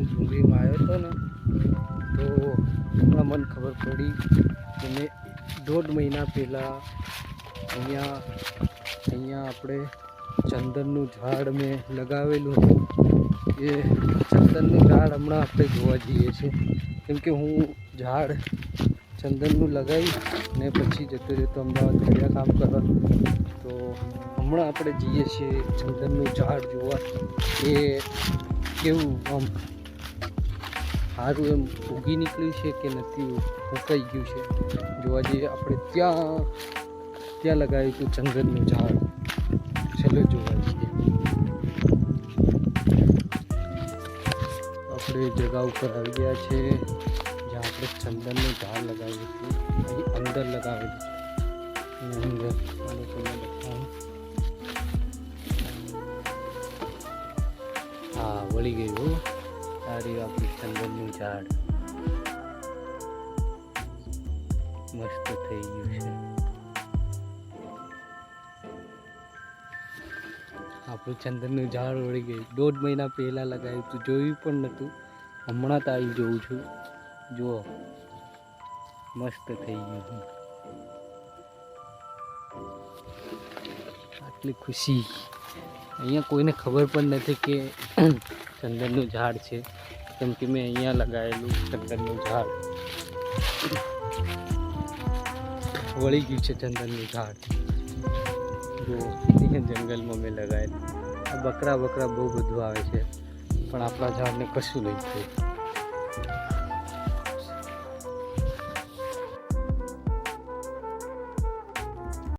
હું ડુંગળીમાં આવ્યો હતો ને, તો હમણાં મને ખબર પડી કે મેં દોઢ મહિના પહેલાં અહીંયા અહીંયા આપણે ચંદનનું ઝાડ મેં લગાવેલું હતું. એ ચંદનનું ઝાડ હમણાં આપણે જોવા જઈએ છીએ. કેમ કે હું ઝાડ ચંદનનું લગાવી ને પછી જતો જતો અમદાવાદ ફર્યા કામ કરવા. તો હમણાં આપણે જઈએ છીએ ચંદનનું ઝાડ જોવા. એ કેવું આમ સારું એમ ઉગી નીકળ્યું છે કે નથી, ફૂંકાઈ ગયું છે. જોવા જઈએ આપણે ત્યાં ત્યાં લગાવ્યું હતું ચંદનનું ઝાડ. ચલો જોવા જઈએ. આપણે જગા ઉપર આવી ગયા છે, જ્યાં આપણે ચંદનનું ઝાડ લગાવ્યું હતું. અહીં અંદર લગાવેલું હા, વળી ગયું. આ આપણું ચંદનનું ઝાડ મસ્ત થઈ ગયું છે. આપણું ચંદનનું ઝાડ વળી ગયું. દોઢ મહિના પહેલાં લગાવ્યું હતું. જોયું પણ નહોતું. હમણાં તો આવી જોઉં છું. જુઓ. મસ્ત થઈ ગયું. આટલી ખુશી. અહીંયા કોઈને ખબર પણ નથી કે ચંદનનું ઝાડ છે. કેમ કે મેં અહીંયા લગાવેલું ચંદનનું ઝાડ. વળી ગયું છે ચંદનનું ઝાડ. જો જંગલમાં મેં લગાવેલું. આ બકરા બકરા બહુ બધું આવે છે. પણ આપણા ઝાડને કશું નહીં થયું.